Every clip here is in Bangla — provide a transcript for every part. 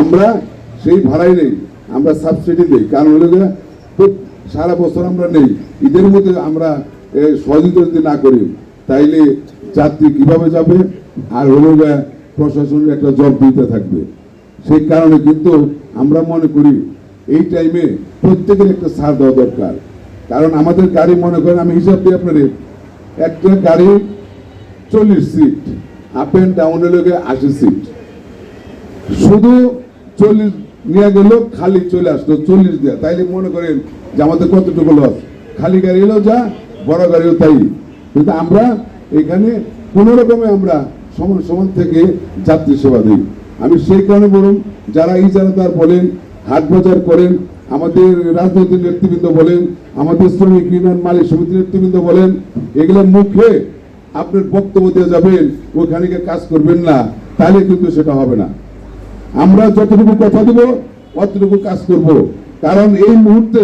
আমরা সেই ভাড়াই নেই, আমরা সাবসিডি দিই কারণ হলো সারা বছর আমরা নেই। ঈদের মধ্যে আমরা সহযোগিতা যদি না করি, তাইলে যাত্রী কীভাবে যাবে? আর হলো প্রশাসনের একটা জব দিতে থাকবে। সেই কারণে কিন্তু আমরা মনে করি, এই টাইমে প্রত্যেকের একটা ছাড় দেওয়া দরকার। কারণ আমাদের গাড়ি, মনে করেন, আমি হিসাব দিই আপনাদের, একটা গাড়ি চল্লিশ সিট আপ অ্যান্ড ডাউন লোকে আশি সিট শুধু চল্লিশ নিয়ে গেল, খালি চলে আসলো, চল্লিশ দেওয়া তাইলে মনে করেন যে আমাদের কতটুকু লস খালি গাড়ি এলো যা, বড় গাড়িও তাই। কিন্তু আমরা এখানে কোনো রকমে আমরা সমান সমান থেকে যাত্রী সেবা দিই। আমি সেই কারণে বলুন, যারা ইজারাদার বলেন, হাট বাজার করেন, আমাদের রাজনৈতিক নেতৃবৃন্দ বলেন, আমাদের শ্রমিক ইউনিয়ন মালিক সমিতির নেতৃবৃন্দ বলেন এগুলোর মুখে আপনার বক্তব্য দিয়ে যাবেন, ওখানে কাজ করবেন না, তাহলে কিন্তু সেটা হবে না। আমরা যতটুকু কথা দেব, অতটুকু কাজ করব। কারণ এই মুহূর্তে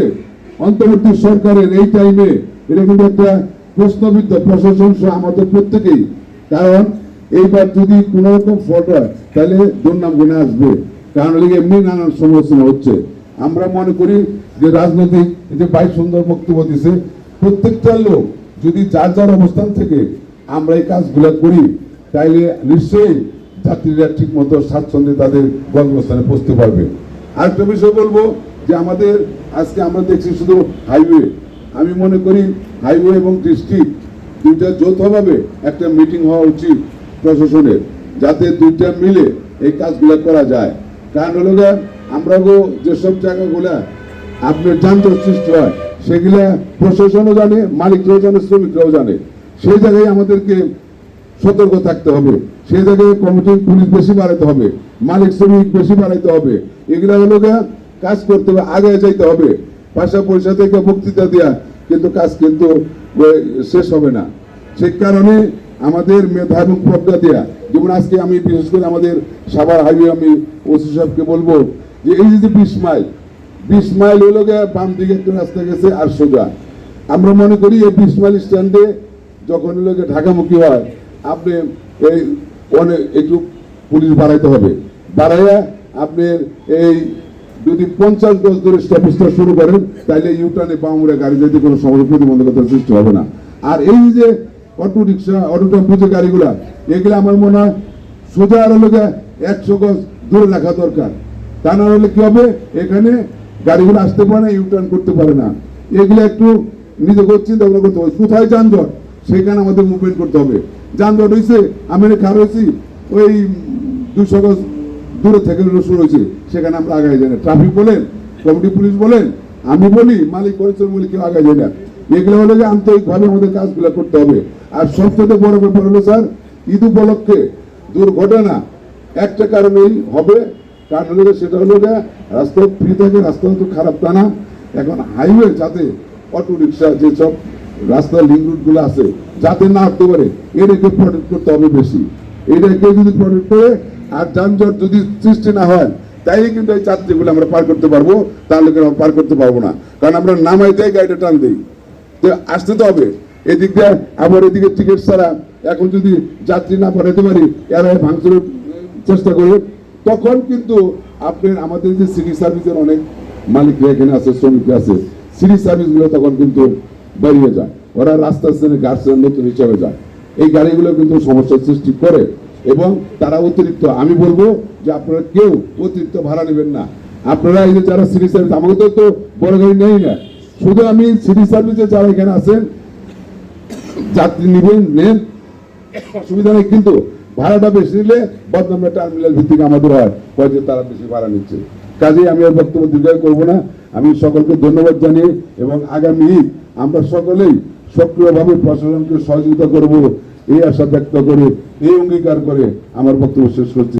অন্তর্বর্তী সরকারের এই টাইমে এটা কিন্তু একটা প্রশ্নবিদ্ধ প্রশাসন সহ আমাদের প্রত্যেকেই। কারণ এইবার যদি কোনো রকম ফল্ট হয়, তাহলে দুর্নাম গুণে আসবে। কারণ এমনি নানান সমালোচনা হচ্ছে। আমরা মনে করি যে রাজনৈতিক যে বাইশ সুন্দর বক্তব্য দিছে প্রত্যেকটা লোক যদি যার যার অবস্থান থেকে আমরা এই কাজগুলো করি, তাইলে নিশ্চয়ই যাত্রীরা ঠিক মতো স্বাচ্ছন্দ্যে তাদের গন্তব্যস্থানে পৌঁছতে পারবে। আরেকটা বিষয় বলব যে আমাদের আজকে আমরা দেখছি শুধু হাইওয়ে আমি মনে করি হাইওয়ে এবং ডিস্ট্রিক্ট দুইটা যৌথভাবে একটা মিটিং হওয়া উচিত প্রশাসনের, যাতে দুইটা মিলে এই কাজগুলো করা যায়। কারণ হলো আমরা গো যেসব জায়গাগুলা আপনার যান্ত্রিক সৃষ্টি হয়, সেগুলা প্রশাসনও জানে, মালিকরাও জানে, শ্রমিকরাও জানে। সেই জায়গায় আমাদেরকে সতর্ক থাকতে হবে। সেই জায়গায় কমিটি পুলিশ বেশি বাড়াইতে হবে, মালিক শ্রমিক বেশি বাড়াইতে হবে। এগুলা হলো কাজ করতে হবে আগে যাইতে হবে। পাশা পয়সা থেকে বক্তৃতা দেওয়া কিন্তু কাজ কিন্তু শেষ হবে না। সেই কারণে আমাদের মেধা এবং প্রজ্ঞা দেওয়া যেমন আজকে আমি বিশেষ করে আমাদের সাভার হাইওয়ে, আমি ওসি সাহেবকে বলব যে এই যে বিশ মাইল বিশ মাইল হলো বাম দিকে একটা রাস্তা গেছে আর সোজা। আমরা মনে করি এই বিশ মাইল স্ট্যান্ডে যখন হলো ঢাকামুখী হয় আপনি এই অনেক একটু পুলিশ বাড়াইতে হবে। বাড়াইয়া আপনি এই যদি পঞ্চাশ গজ ধরে স্টপেজটা শুরু করেন তাহলে ইউটার্নে বামুড়ে গাড়ি যেতে কোনো সমস্যা প্রতিবন্ধকতার সৃষ্টি হবে না। আর এই যে অটো রিক্সা অটো টেম্পো যে গাড়িগুলা, এগুলো আমার মনে হয় সোজা আরও গিয়ে একশো গজ দূরে রাখা দরকার। তা না হলে কি হবে? এখানে গাড়িগুলো আসতে পারে না ইউটার্ন করতে পারে না। এগুলো একটু নিজেকে চিন্তা ভাবনা করতে হবে। কোথায় যানজট? সেখানে আমাদের মুভমেন্ট করতে হবে। যানজট হয়েছে আমি খারাপ হয়েছি ওই দুশো গজ দূরে থেকে শুরু হয়েছে, সেখানে আমরা আগায় যাই না। ট্রাফিক বলেন, কমিটি পুলিশ বলেন, আমি বলি, মালিক করেছেন বলি কেউ আগায় যায় না। এগুলো হলো যে আন্তরিকভাবে আমাদের কাজগুলো করতে হবে। আর সবচেয়ে বড় ব্যাপার হলো, স্যার, ঈদ উপলক্ষে দুর্ঘটনা একটা কারণেই হবে, কারণ হলো সেটা হলো যে রাস্তা ফ্রি থাকে, রাস্তা তো খারাপ তা না। এখন হাইওয়ে যাতে অটো রিক্সা যেসব রাস্তার লিঙ্ক রুটগুলো আছে যাতে না আসতে পারে, এটাকে প্রোটেক্ট করতে হবে বেশি। এটাকে যদি প্রোটেক্ট করে, আর যানজট যদি সৃষ্টি না হয়, তাইলে কিন্তু এই যাত্রীগুলো আমরা পার করতে পারব, তাহলে কিন্তু আমরা পার করতে পারব না। কারণ আমরা নামাই দেয় গাড়িটা টান দিই। তো আসতে তো হবে। এদিক দিয়ে আবার এদিকে টিকিট ছাড়া এখন যদি যাত্রী না পাঠাতে পারি, এরা ভাঙচুরের চেষ্টা করে, তখন কিন্তু আপনার আমাদের যে সিটি সার্ভিসের অনেক মালিকরা এখানে আছে, শ্রমিকরা আছে সিটি সার্ভিসগুলো তখন কিন্তু বেরিয়ে যায়। ওরা রাস্তা শ্রেণি গার্ডসের নতুন হিসাবে যায়। এই গাড়িগুলো কিন্তু সমস্যার সৃষ্টি করে এবং তারা অতিরিক্ত। আমি বলব যে আপনারা কেউ অতিরিক্ত ভাড়া নেবেন না। আপনারা এই যে যারা সিটি সার্ভিস আমাকে তো বড় গাড়ি নেই না। শুধু আমি সিটি সার্ভিসে যারা এখানে আছেন, যাত্রী নিবেন, নেন। অসুবিধা নেই, কিন্তু ভাড়াটা বেশি নিলে বদনামটা টার্মিনাল ভিত্তিক আমাদের হয় হয় যে তারা বেশি ভাড়া নিচ্ছে। কাজেই আমি আর বক্তব্য দীর্ঘায়ু করব না। আমি সকলকে ধন্যবাদ জানিয়ে এবং আগামী আমরা সকলেই সক্রিয়ভাবে প্রশাসনকে সহযোগিতা করব, এই আশা ব্যক্ত করে, এই অঙ্গীকার করে আমার বক্তব্য শেষ করছি।